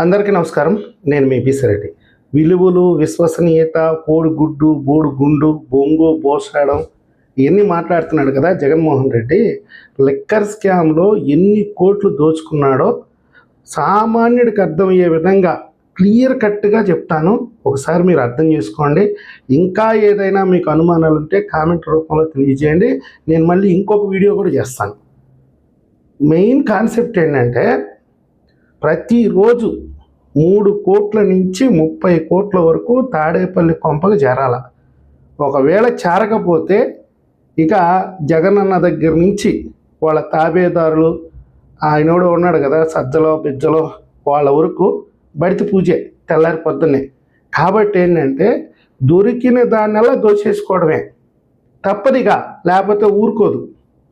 అందరికీ నమస్కారం. నేను మీ బిసిరెడ్డి విలువలు విశ్వసనీయత కోడిగుడ్డు బోడుగుండు బొంగు బోసాడం ఇవన్నీ మాట్లాడుతున్నాడు కదా జగన్మోహన్ రెడ్డి. లిక్కర్ స్కామ్లో ఎన్ని కోట్లు దోచుకున్నాడో సామాన్యుడికి అర్థమయ్యే విధంగా క్లియర్ కట్గా చెప్తాను. ఒకసారి మీరు అర్థం చేసుకోండి. ఇంకా ఏదైనా మీకు అనుమానాలు ఉంటే కామెంట్ రూపంలో తెలియజేయండి. నేను మళ్ళీ ఇంకొక వీడియో కూడా చేస్తాను. మెయిన్ కాన్సెప్ట్ ఏంటంటే ప్రతిరోజు మూడు కోట్ల నుంచి ముప్పై కోట్ల వరకు తాడేపల్లి కొంపకు చేరాల. ఒకవేళ చేరకపోతే ఇక జగనన్న దగ్గర నుంచి వాళ్ళ తాబేదారులు ఆయనోడు ఉన్నాడు కదా సజ్జలో బిజ్జలో వాళ్ళ వరకు బడితి పూజే తెల్లారి పొద్దున్నే. కాబట్టి ఏంటంటే దొరికిన దాన్నెల్లా దోచేసుకోవడమే. తప్పదిగా లేకపోతే ఊరుకోదు.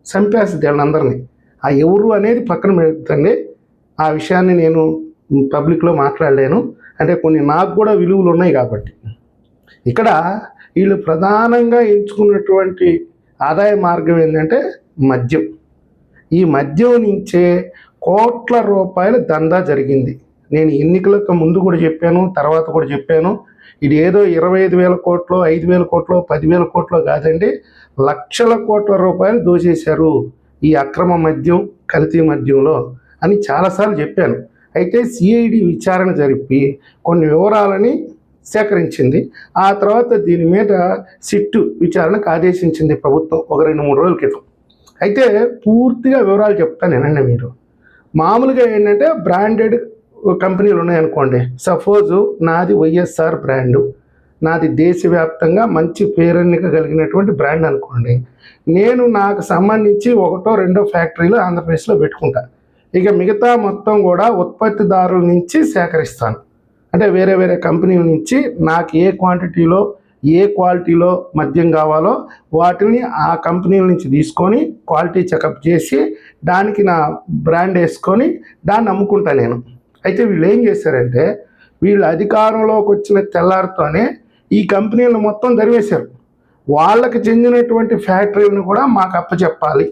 చంపేస్తుంది వాళ్ళందరినీ. ఆ ఎవరు అనేది పక్కన పెడుతుంది ఆ విషయాన్ని నేను పబ్లిక్లో మాట్లాడలేను. అంటే కొన్ని నాకు కూడా విలువలు ఉన్నాయి కాబట్టి. ఇక్కడ వీళ్ళు ప్రధానంగా ఎంచుకున్నటువంటి ఆదాయ మార్గం ఏంటంటే మద్యం. ఈ మద్యం నుంచే కోట్ల రూపాయల దందా జరిగింది. నేను ఎన్నికలకు ముందు కూడా చెప్పాను తర్వాత కూడా చెప్పాను. ఇది ఏదో ఇరవై ఐదు వేల కోట్లు ఐదు వేల కోట్లు పదివేల కోట్లు కాదండి లక్షల కోట్ల రూపాయలు దోచేశారు ఈ అక్రమ మద్యం కల్తీ మద్యంలో అని చాలాసార్లు చెప్పాను. అయితే సిఐడి విచారణ జరిపి కొన్ని వివరాలని సేకరించింది. ఆ తర్వాత దీని మీద సిట్టు విచారణకు ఆదేశించింది ప్రభుత్వం ఒక రెండు మూడు రోజుల క్రితం. అయితే పూర్తిగా వివరాలు చెప్తాను వినండి మీరు. మామూలుగా ఏంటంటే బ్రాండెడ్ కంపెనీలు ఉన్నాయనుకోండి. సపోజు నాది వైఎస్ఆర్ బ్రాండు. నాది దేశవ్యాప్తంగా మంచి పేరెన్నిక కలిగినటువంటి బ్రాండ్ అనుకోండి. నేను నాకు సంబంధించి ఒకటో రెండో ఫ్యాక్టరీలు ఆంధ్రప్రదేశ్లో పెట్టుకుంటాను ఇక మిగతా మొత్తం కూడా ఉత్పత్తిదారుల నుంచి సేకరిస్తాను. అంటే వేరే వేరే కంపెనీల నుంచి నాకు ఏ క్వాంటిటీలో ఏ క్వాలిటీలో మద్యం కావాలో వాటిని ఆ కంపెనీల నుంచి తీసుకొని క్వాలిటీ చెకప్ చేసి దానికి నా బ్రాండ్ వేసుకొని దాన్ని అమ్ముకుంటా నేను. అయితే వీళ్ళు ఏం చేశారంటే వీళ్ళు అధికారంలోకి వచ్చిన తెల్లారితోనే ఈ కంపెనీలను మొత్తం దరివేశారు వాళ్ళకి చెందినటువంటి ఫ్యాక్టరీలను కూడా మాకు అప్పచెప్పాలి.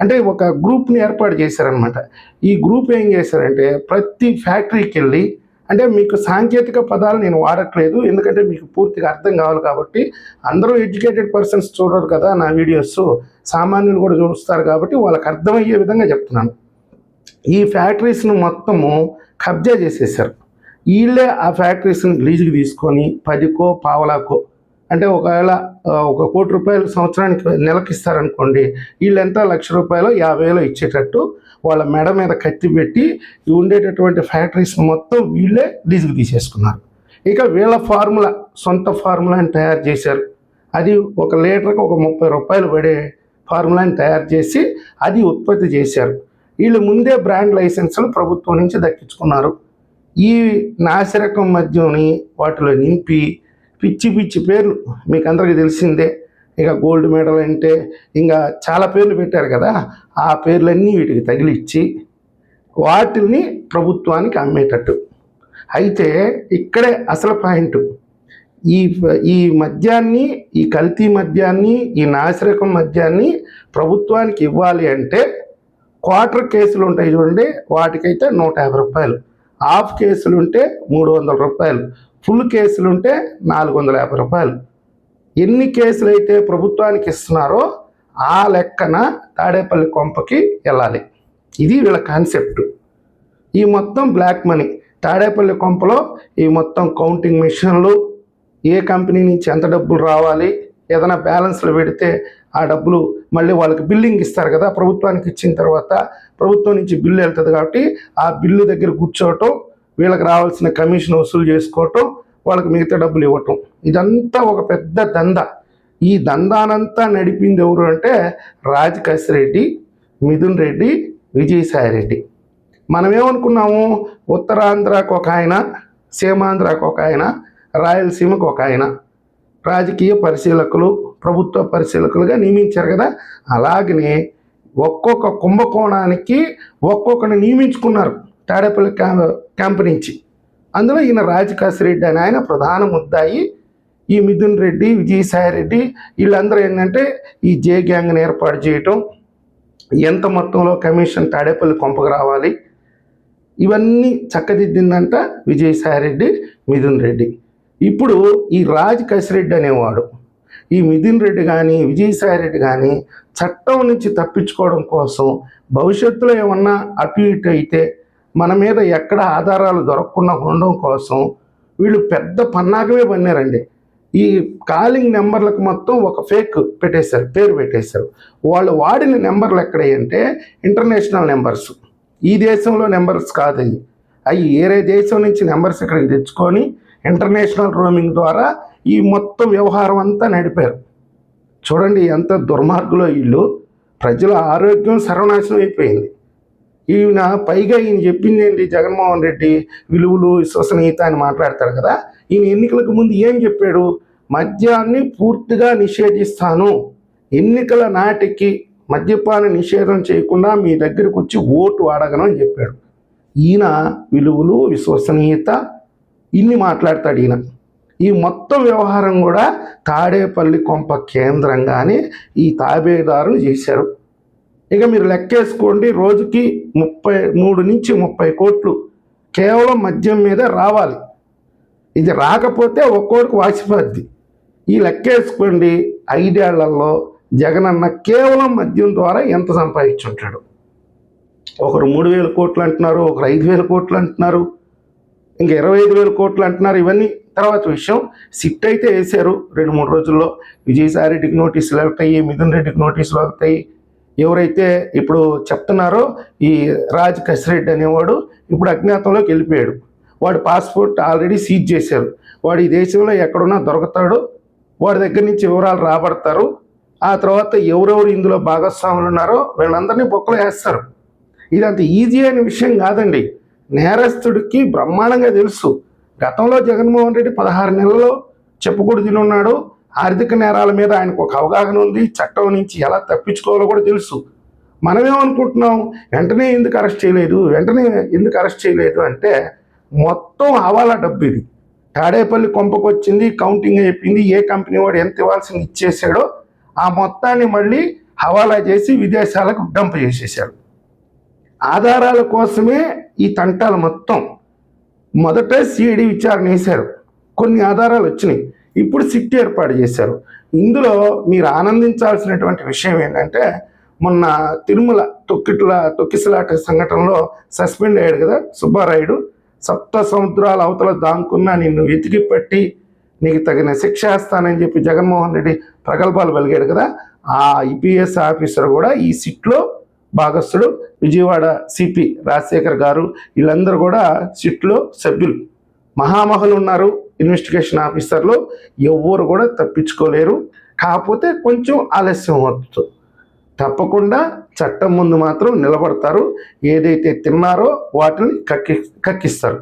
అంటే ఒక గ్రూప్ని ఏర్పాటు చేశారనమాట ఈ గ్రూప్ ఏం చేశారంటే ప్రతి ఫ్యాక్టరీకి వెళ్ళి అంటే మీకు సాంకేతిక పదాలు నేను వాడట్లేదు ఎందుకంటే మీకు పూర్తిగా అర్థం కావాలి కాబట్టి అందరూ ఎడ్యుకేటెడ్ పర్సన్స్ చూడరు కదా నా వీడియోస్ సామాన్యులు కూడా చూస్తారు కాబట్టి వాళ్ళకి అర్థమయ్యే విధంగా చెప్తున్నాను. ఈ ఫ్యాక్టరీస్ను మొత్తము కబ్జా చేసేసారు వీళ్ళే ఆ ఫ్యాక్టరీస్ని లీజుకి తీసుకొని పదికో పావలాకో అంటే ఒకవేళ ఒక కోటి రూపాయలు సంవత్సరానికి నెలకి ఇస్తారనుకోండి వీళ్ళంతా? లక్ష రూపాయలు యాభై వేలు ఇచ్చేటట్టు వాళ్ళ మెడ మీద కత్తి పెట్టి ఉండేటటువంటి ఫ్యాక్టరీస్ మొత్తం వీళ్ళే లీజుకి తీసేసుకున్నారు. ఇక వీళ్ళ ఫార్ములా సొంత ఫార్ములాని తయారు చేశారు. అది ఒక లీటర్కి ఒక ముప్పై రూపాయలు పడే ఫార్ములాని తయారు చేసి అది ఉత్పత్తి చేశారు. వీళ్ళు ముందే బ్రాండ్ లైసెన్సులు ప్రభుత్వం నుంచి దక్కించుకున్నారు. ఈ నాసిరకం మద్యంని వాటిలో నింపి పిచ్చి పిచ్చి పేర్లు మీకు అందరికీ తెలిసిందే. ఇక గోల్డ్ మెడల్ అంటే ఇంకా చాలా పేర్లు పెట్టారు కదా ఆ పేర్లన్నీ వీటికి తగిలిచ్చి వాటిని ప్రభుత్వానికి అమ్మేటట్టు. అయితే ఇక్కడే అసలు పాయింట్. ఈ ఈ మద్యాన్ని ఈ కల్తీ మద్యాన్ని ఈ నాసిరకం మద్యాన్ని ప్రభుత్వానికి ఇవ్వాలి అంటే క్వార్టర్ కేసులు ఉంటాయి చూడండి వాటికైతే నూట యాభై రూపాయలు. హాఫ్ కేసులు ఉంటే మూడు వందల రూపాయలు ఫుల్ కేసులు ఉంటే నాలుగు వందల యాభై రూపాయలు. ఎన్ని కేసులు అయితే ప్రభుత్వానికి ఇస్తున్నారో ఆ లెక్కన తాడేపల్లి కొంపకి వెళ్ళాలి. ఇది వీళ్ళ కాన్సెప్ట్. ఈ మొత్తం బ్లాక్ మనీ తాడేపల్లి కొంపలో ఈ మొత్తం కౌంటింగ్ మిషన్లు ఏ కంపెనీ నుంచి ఎంత డబ్బులు రావాలి ఏదైనా బ్యాలెన్స్లు పెడితే ఆ డబ్బులు మళ్ళీ వాళ్ళకి బిల్లింగ్ ఇస్తారు కదా ప్రభుత్వానికి ఇచ్చిన తర్వాత ప్రభుత్వం నుంచి బిల్లు వెళ్తుంది కాబట్టి ఆ బిల్లు దగ్గర కూర్చోవటం వీళ్ళకి రావాల్సిన కమిషన్ వసూలు చేసుకోవటం వాళ్ళకి మిగతా డబ్బులు ఇవ్వటం. ఇదంతా ఒక పెద్ద దంద. ఈ దందానంతా నడిపింది ఎవరు అంటే రాజకేశ్ రెడ్డి మిథున్ రెడ్డి విజయసాయి రెడ్డి. మనం ఏమనుకున్నాము ఉత్తరాంధ్రకు ఒక ఆయన సీమాంధ్రకు ఒక ఆయన రాయలసీమకు ఒక ఆయన. రాజకీయ పరిశీలకులు ప్రభుత్వ పరిశీలకులుగా నియమించారు కదా? అలాగనే ఒక్కొక్క కుంభకోణానికి ఒక్కొక్కరిని నియమించుకున్నారు తాడేపల్లి క్యాంప్ క్యాంప్ నుంచి. అందులో ఈయన రాజకాశి రెడ్డి అని ఆయన ప్రధాన ముద్దాయి. ఈ మిథున్ రెడ్డి విజయసాయి రెడ్డి వీళ్ళందరూ ఏంటంటే ఈ జే గ్యాంగ్ని ఏర్పాటు చేయటం ఎంత మొత్తంలో కమిషన్ తాడేపల్లి కొంపకు రావాలి ఇవన్నీ చక్కదిద్దిందంట విజయసాయిరెడ్డి మిథున్ రెడ్డి. ఇప్పుడు ఈ రాజ్ కసిరెడ్డి అనేవాడు ఈ మిథున్ రెడ్డి కానీ విజయసాయిరెడ్డి కానీ చట్టం నుంచి తప్పించుకోవడం కోసం భవిష్యత్తులో ఏమన్నా అటు ఇటు అయితే మన మీద ఎక్కడ ఆధారాలు దొరకకుండా ఉండడం కోసం వీళ్ళు పెద్ద పన్నాగమే పన్నారండి. ఈ కాలింగ్ నెంబర్లకు మొత్తం ఒక ఫేక్ పెట్టేశారు పేరు పెట్టేశారు. వాళ్ళు వాడిన నెంబర్లు ఎక్కడంటే ఇంటర్నేషనల్ నెంబర్స్. ఈ దేశంలో నెంబర్స్ కాదు అవి. అవి వేరే దేశం నుంచి నెంబర్స్ ఇక్కడికి తెచ్చుకొని ఇంటర్నేషనల్ రోమింగ్ ద్వారా ఈ మొత్తం వ్యవహారం అంతా నడిపారు. చూడండి ఎంత దుర్మార్గులో వీళ్ళు ప్రజల ఆరోగ్యం సర్వనాశనం అయిపోయింది. ఈయన పైగా ఈయన చెప్పింది ఏంటి? జగన్మోహన్ రెడ్డి విలువలు విశ్వసనీయత అని మాట్లాడతాడు కదా. ఈయన ఎన్నికలకు ముందు ఏం చెప్పాడు? మద్యాన్ని పూర్తిగా నిషేధిస్తాను. ఎన్నికల నాటికి మద్యపాన నిషేధం చేయకుండా మీ దగ్గరకు వచ్చి ఓటు అడగను అని చెప్పాడు. ఈయన విలువలు విశ్వసనీయత ఇన్ని మాట్లాడతాడు ఈయన. ఈ మొత్తం వ్యవహారం కూడా తాడేపల్లి కొంప కేంద్రంగానే ఈ తాబేదారులు చేశారు. ఇక మీరు లెక్కేసుకోండి రోజుకి ముప్పై మూడు నుంచి ముప్పై కోట్లు కేవలం మద్యం మీద రావాలి. ఇది రాకపోతే ఒక్కోటికి వాసిపోద్ది. ఈ లెక్కేసుకోండి ఐదేళ్ళలో జగనన్న కేవలం మద్యం ద్వారా ఎంత సంపాదించుంటాడు? ఒకరు మూడు వేల కోట్లు అంటున్నారు ఒకరు ఐదు వేల కోట్లు అంటున్నారు. ఇంక ఇరవై ఐదు వేల కోట్లు అంటున్నారు. ఇవన్నీ తర్వాత విషయం. సిట్ అయితే వేశారు రెండు మూడు రోజుల్లో. విజయసాయి రెడ్డికి నోటీసులు వెళ్తాయి మిథున్ రెడ్డికి నోటీసులు వెళ్తాయి. ఎవరైతే ఇప్పుడు చెప్తున్నారో ఈ రాజ్ కసిరెడ్డి అనేవాడు ఇప్పుడు అజ్ఞాతంలోకి వెళ్ళిపోయాడు. వాడి పాస్పోర్ట్ ఆల్రెడీ సీజ్ చేశారు. వాడు ఈ దేశంలో ఎక్కడున్నా దొరుకుతాడు. వాడి దగ్గర నుంచి వివరాలు రాబడతారు. ఆ తర్వాత ఎవరెవరు ఇందులో భాగస్వాములు ఉన్నారో వీళ్ళందరినీ బొక్కలు వేస్తారు. ఇది అంత ఈజీ అయిన విషయం కాదండి. నేరస్తుడికి బ్రహ్మాండంగా తెలుసు. గతంలో జగన్మోహన్ రెడ్డి పదహారు నెలల్లో చెప్పుకూడు తినున్నాడు. ఆర్థిక నేరాల మీద ఆయనకు ఒక అవగాహన ఉంది. చట్టం నుంచి ఎలా తప్పించుకోవాలో కూడా తెలుసు. మనమేమనుకుంటున్నాం వెంటనే ఎందుకు అరెస్ట్ చేయలేదు వెంటనే ఎందుకు అరెస్ట్ చేయలేదు అంటే మొత్తం హవాలా డబ్బు ఇది. తాడేపల్లి కొంపకు వచ్చింది కౌంటింగ్ అయిపోయింది ఏ కంపెనీ వాడు ఎంత ఇవ్వాల్సింది ఇచ్చేసాడో ఆ మొత్తాన్ని మళ్ళీ హవాలా చేసి విదేశాలకు డంప్ చేసేసాడు ఆధారాల కోసమే ఈ తంటాలు మొత్తం మొదట సిఐడి విచారణ వేశారు కొన్ని ఆధారాలు వచ్చినాయి. ఇప్పుడు సిట్ ఏర్పాటు చేశారు. ఇందులో మీరు ఆనందించాల్సినటువంటి విషయం ఏంటంటే మొన్న తిరుమల తొక్కిట్ల తొక్కిసలాట సంఘటనలో సస్పెండ్ అయ్యాడు కదా సుబ్బారాయుడు. సప్త సముద్రాల అవతల దాంకున్నా నిన్ను వెతికి పట్టి నీకు తగిన శిక్ష వేస్తానని చెప్పి జగన్మోహన్ రెడ్డి ప్రగల్భాలు వెలిగాడు కదా. ఆ ఐపీఎస్ ఆఫీసర్ కూడా ఈ సిట్లో భాగస్థుడు విజయవాడ సిపి రాజశేఖర్ గారు. వీళ్ళందరూ కూడా సిట్లో సభ్యులు. మహామహులు ఉన్నారు ఇన్వెస్టిగేషన్ ఆఫీసర్లు. ఎవ్వరు కూడా తప్పించుకోలేరు. కాకపోతే కొంచెం ఆలస్యం అవుతుంది. తప్పకుండా చట్టం ముందు మాత్రం నిలబడతారు. ఏదైతే తిన్నారో వాటిని కక్కి కక్కిస్తారు.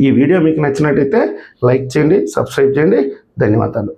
ఈ వీడియో మీకు నచ్చినట్టయితే లైక్ చేయండి సబ్స్క్రైబ్ చేయండి. ధన్యవాదాలు.